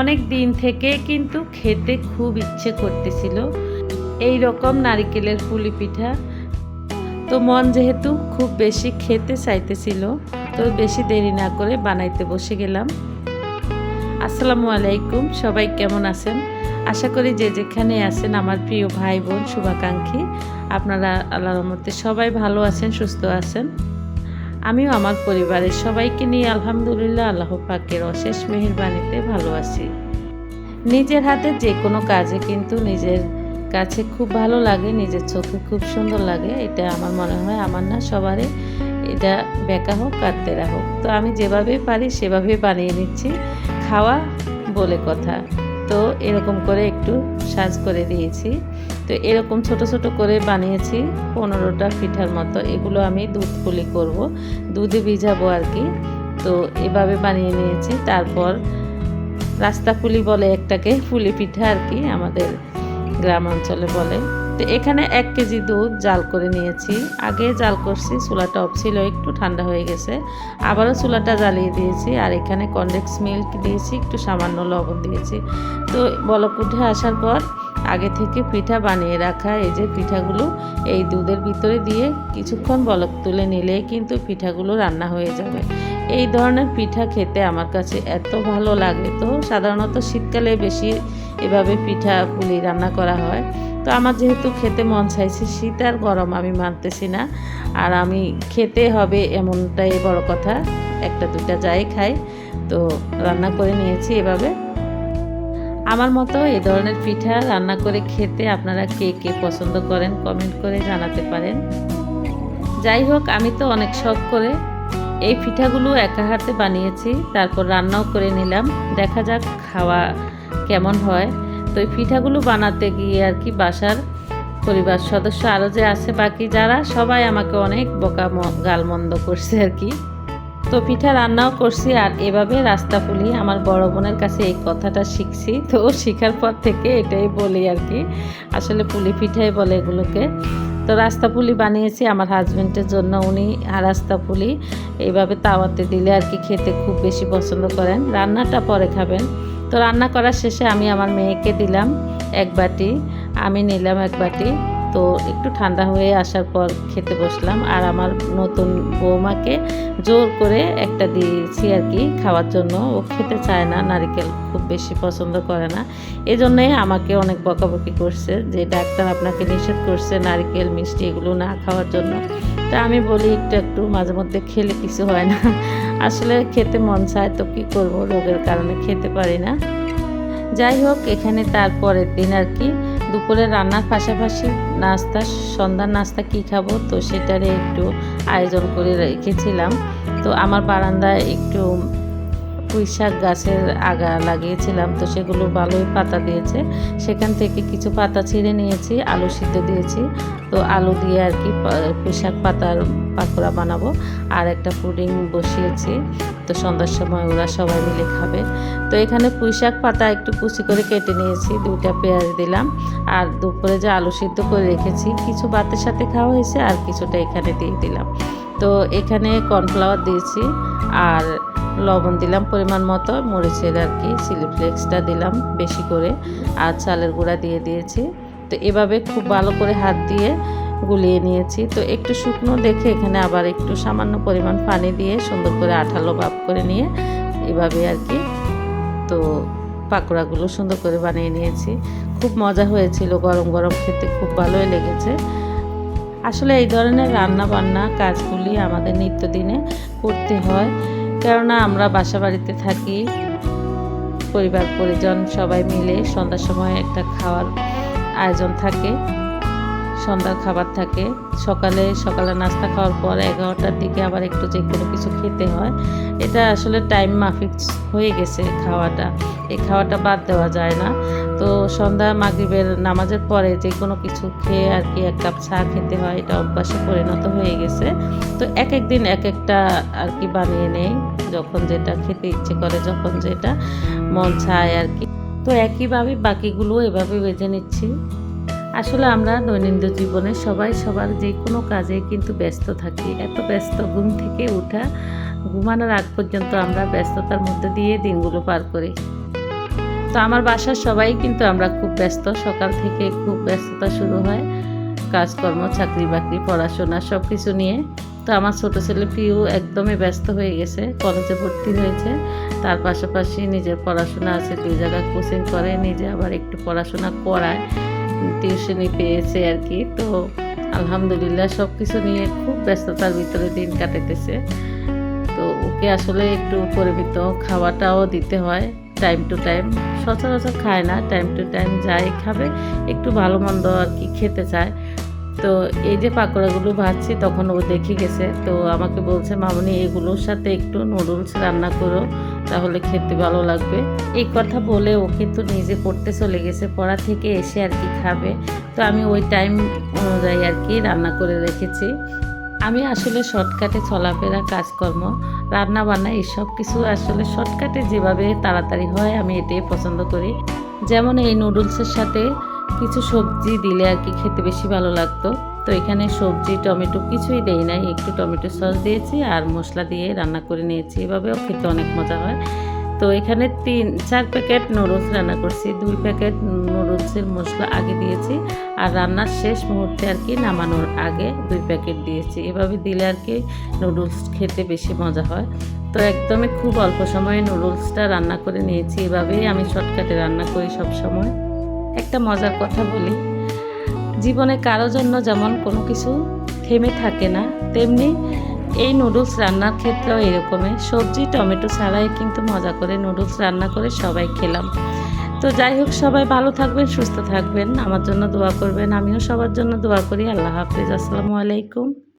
অনেক দিন থেকে কিন্তু খেতে খুব ইচ্ছে করতেছিল। এই রকম নারিকেলের পুলি পিঠা। তো মন যেহেতু খুব বেশি খেতে চাইতেছিল, তো বেশি দেরি না করে বানাইতে বসে গেলাম। আসসালামু আলাইকুম, সবাই কেমন আছেন? আশা করি যে যেখানে আছেন আমার প্রিয় ভাই বোন শুভাকাঙ্ক্ষী, আপনারা আল্লাহর রহমতে সবাই ভালো আছেন, সুস্থ আছেন। আমিও আমার পরিবারের সবাইকে নিয়ে আলহামদুলিল্লাহ আল্লাহ পাকের অশেষ মেহেরবানিতে ভালো আছি। নিজের হাতে যে কোনো কাজে কিন্তু নিজের কাছে খুব ভালো লাগে, নিজের চোখে খুব সুন্দর লাগে, এটা আমার মনে হয়, আমার না সবারই এটা বেকা হোক আর হোক। তো আমি যেভাবে পারি সেভাবে বানিয়ে নিচ্ছি, খাওয়া বলে কথা। তো এরকম করে একটু সাজ করে দিয়েছি। তো এরকম ছোট ছোট করে বানিয়েছি পনেরোটা পিঠার মতো। এগুলো আমি দুধ পুলি করব, দুধে ভিজাবো আর কি। তো এভাবে বানিয়ে নিয়েছি। তারপর রাস্তা পুলি বলে একটাকে, পুলি পিঠা আর কি আমাদের গ্রাম অঞ্চলে বলে। তো এখানে এক কেজি দুধ জাল করে নিয়েছি। আগে জাল করছি, চুলাটা অফ ছিল, একটু ঠান্ডা হয়ে গেছে। আবারও চুলাটা জ্বালিয়ে দিয়েছি আর এখানে কনডেক্স মিল্ক দিয়েছি, একটু সামান্য লবণ দিয়েছি। তো বলক উঠে আসার পর আগে থেকে পিঠা বানিয়ে রাখা এই যে পিঠাগুলো, এই দুধের ভিতরে দিয়ে কিছুক্ষণ বলক তুলে নিলেই কিন্তু পিঠাগুলো রান্না হয়ে যাবে। এই ধরনের পিঠা খেতে আমার কাছে এত ভালো লাগে তো, সাধারণত শীতকালে বেশি এভাবে পিঠা পুলি রান্না করা হয়। তো আমার যেহেতু খেতে মন চাইছে, শীত আর গরম আমি মানতেছি না। আর আমি খেতে হবে এমনটাই বড় কথা, একটা দুইটা যাই খাই। তো রান্না করে নিয়েছি এভাবে। আমার মতো এই ধরনের পিঠা রান্না করে খেতে আপনারা কে কে পছন্দ করেন কমেন্ট করে জানাতে পারেন। যাই হোক, আমি তো অনেক শখ করে এই পিঠাগুলো একা হাতে বানিয়েছি, তারপর রান্নাও করে নিলাম। দেখা যাক খাওয়া কেমন হয়। তো এই পিঠাগুলো বানাতে গিয়ে আর কি বাসার পরিবার সদস্য আরও যে আছে, বাকি যারা, সবাই আমাকে অনেক বোকা গালমন্দ করছে আর কি। তো পিঠা রান্নাও করছি আর এভাবে রাস্তা পুলি আমার বড় বোনের কাছে এই কথাটা শিখছি। তো শেখার পর থেকে এটাই বলি আর কি। আসলে পুলি পিঠাই বলে এগুলোকে। তো রাস্তা পুলি বানিয়েছি আমার হাজবেন্ডের জন্য উনি আর রাস্তা পুলি এইভাবে তাওয়াতে দিলে আর কি খেতে খুব বেশি পছন্দ করেন। রান্নাটা পরে খাবেন। তো রান্না করার শেষে আমি আমার মেয়েকে দিলাম এক বাটি, আমি নিলাম এক বাটি। তো একটু ঠান্ডা হয়ে আসার পর খেতে বসলাম। আর আমার নতুন বৌমাকে জোর করে একটা দিয়েছি আর কি খাওয়ার জন্য। ও খেতে চায় না, নারিকেল খুব বেশি পছন্দ করে না। এই জন্যে আমাকে অনেক বকাবকি করছে যে, ডাক্তার আপনাকে নিষেধ করছে নারিকেল, মিষ্টি এগুলো না খাওয়ার জন্য। তা আমি বলি, একটু একটু, মাঝে মধ্যে খেলে কিছু হয় না। আসলে খেতে মন চায় তো কী করব, রোগের কারণে খেতে পারি না। যাই হোক, এখানে তারপরের দিন আর কি দুপুরে রান্নার পাশাপাশি নাস্তা, সন্ধ্যার নাস্তা কি খাব, তো সেটারে একটু আয়োজন করে রেখেছিলাম। তো আমার বারান্দায় একটু পুঁই শাক গাছের আগা লাগিয়েছিলাম, তো সেগুলো ভালোই পাতা দিয়েছে। সেখান থেকে কিছু পাতা ছিঁড়ে নিয়েছি, আলু সিদ্ধ দিয়েছি। তো আলু দিয়ে আর কি পুঁই শাক পাতার পাকোড়া বানাবো। আর একটা পুডিং বসিয়েছি, তো সন্ধ্যার সময় ওরা সবাই মিলে খাবে। তো এখানে পুঁই শাক পাতা একটু কুচি করে কেটে নিয়েছি, দুইটা পেঁয়াজ দিলাম। আর দুপুরে যে আলু সিদ্ধ করে রেখেছি, কিছু ভাতের সাথে খাওয়া হয়েছে, আর কিছুটা এখানে দিয়ে দিলাম। তো এখানে কর্নফ্লাওয়ার দিয়েছি, আর লবণ দিলাম পরিমাণ মতো, মরিচের আর কি চিলি ফ্লেক্সটা দিলাম বেশি করে, আর চালের গুঁড়া দিয়ে দিয়েছি। তো এভাবে খুব ভালো করে হাত দিয়ে গুলিয়ে নিয়েছি। তো একটু শুকনো দেখে এখানে আবার একটু সামান্য পরিমাণ পানি দিয়ে সুন্দর করে আঠালো ভাব করে নিয়ে এভাবে আর কি, তো পাকোড়াগুলো সুন্দর করে বানিয়ে নিয়েছি। খুব মজা হয়েছিল, গরম গরম খেতে খুব ভালোই লেগেছে। আসলে এই ধরনের রান্না বান্না কাজগুলি আমাদের নিত্যদিনে করতে হয়। কেননা আমরা বাসা বাড়িতে থাকি, পরিবার, পরিজন সবাই মিলে সন্ধ্যার সময় একটা খাওয়ার আয়োজন থাকে। সন্ধ্যার খাবার থাকে। সকালে সকালে নাস্তা খাওয়ার পর এগারোটার দিকে আবার একটু যে কোনো কিছু খেতে হয়। এটা আসলে টাইম মাফিক হয়ে গেছে খাওয়াটা। এই খাওয়াটা বাদ দেওয়া যায় না। তো সন্ধ্যা মাগরিবের নামাজের পরে যে কোনো কিছু খেয়ে আর কি এক কাপ চা খেতে হয়, এটা অভ্যাসে পরিণত হয়ে গেছে। তো এক এক দিন এক একটা আর কি বানিয়ে নেই, যখন যেটা খেতে ইচ্ছে করে, যখন যেটা মন চায় আর কি। তো একইভাবে বাকিগুলো এভাবে বেজে নিচ্ছি। আসলে আমরা দৈনন্দিন জীবনে সবাই সবার যে কোনো কাজে কিন্তু ব্যস্ত থাকি। এত ব্যস্ত ঘুম থেকে ওঠা ঘুমানোর আগ পর্যন্ত আমরা ব্যস্ততার মধ্যে দিয়ে দিনগুলো পার করি। তো আমার বাসার সবাই কিন্তু আমরা খুব ব্যস্ত। সকাল থেকে খুব ব্যস্ততা শুরু হয়। কাজকর্ম, চাকরি বাকরি, পড়াশোনা সব কিছু নিয়ে। তো আমার ছোটো ছেলে প্রিয় একদমই ব্যস্ত হয়ে গেছে। কলেজে ভর্তি হয়েছে। তার পাশাপাশি নিজের পড়াশোনা আছে। দুই জায়গায় কোচিং করে। নিজে আবার একটু পড়াশোনা করায়। টিউশনি পেয়েছে আর কি। তো আলহামদুলিল্লাহ সব কিছু নিয়ে খুব ব্যস্ততার ভিতরে দিন কাটাতেছে তো ওকে আসলে একটু পরিমিত খাওয়াটাও দিতে হয় টাইম টু টাইম সচরাচর খায় না টাইম টু টাইম যাই খাবে, একটু ভালো মন্দ আর কি খেতে চায়। তো এই যে পাকোড়াগুলো ভাজছি তখন ও দেখে গেছে। তো আমাকে বলছে, মামনি এগুলোর সাথে একটু নুডলস রান্না করো। তাহলে খেতে ভালো লাগবে। এই কথা বলে ও কিন্তু নিজে পড়তে চলে গেছে, পড়া থেকে এসে আর কি খাবে। তো আমি ওই টাইম অনুযায়ী আর কি রান্না করে রেখেছি। আমি আসলে শর্টকাটে চলাফেরা, কাজকর্ম রান্না বান্না এইসব কিছু আসলে শর্টকাটে যেভাবে তাড়াতাড়ি হয় আমি এটাই পছন্দ করি। যেমন এই নুডলসের সাথে কিছু সবজি দিলে আর কি খেতে বেশি ভালো লাগতো। তো এখানে সবজি, টমেটো কিছুই দেই নাই। একটু টমেটো সস দিয়েছি আর মশলা দিয়ে রান্না করে নিয়েছি। এভাবেও খেতে অনেক মজা হয়। তো এখানে তিন, চার প্যাকেট নুডলস রান্না করছি। দুই প্যাকেট নুডলসের মশলা আগে দিয়েছি আর রান্নার শেষ মুহূর্তে আর কি নামানোর আগে দুই প্যাকেট দিয়েছি। এভাবে দিলে আর কি নুডলস খেতে বেশি মজা হয়। তো একদমই খুব অল্প সময়ে নুডলসটা রান্না করে নিয়েছি। এভাবেই আমি শর্টকাটে রান্না করি সব সময় একটা মজার কথা বলি। জীবনে কারও জন্য যেমন কোনো কিছু থেমে থাকে না, তেমনি এই নুডলস রান্নার ক্ষেত্রেও এরকমই। সবজি, টমেটো ছাড়াই কিন্তু মজা করে নুডলস রান্না করে সবাই খেলাম। তো যাই হোক, সবাই ভালো থাকবেন, সুস্থ থাকবেন। আমার জন্য দোয়া করবেন। আমিও সবার জন্য দোয়া করি। আল্লাহ হাফিজ। আসসালামু আলাইকুম।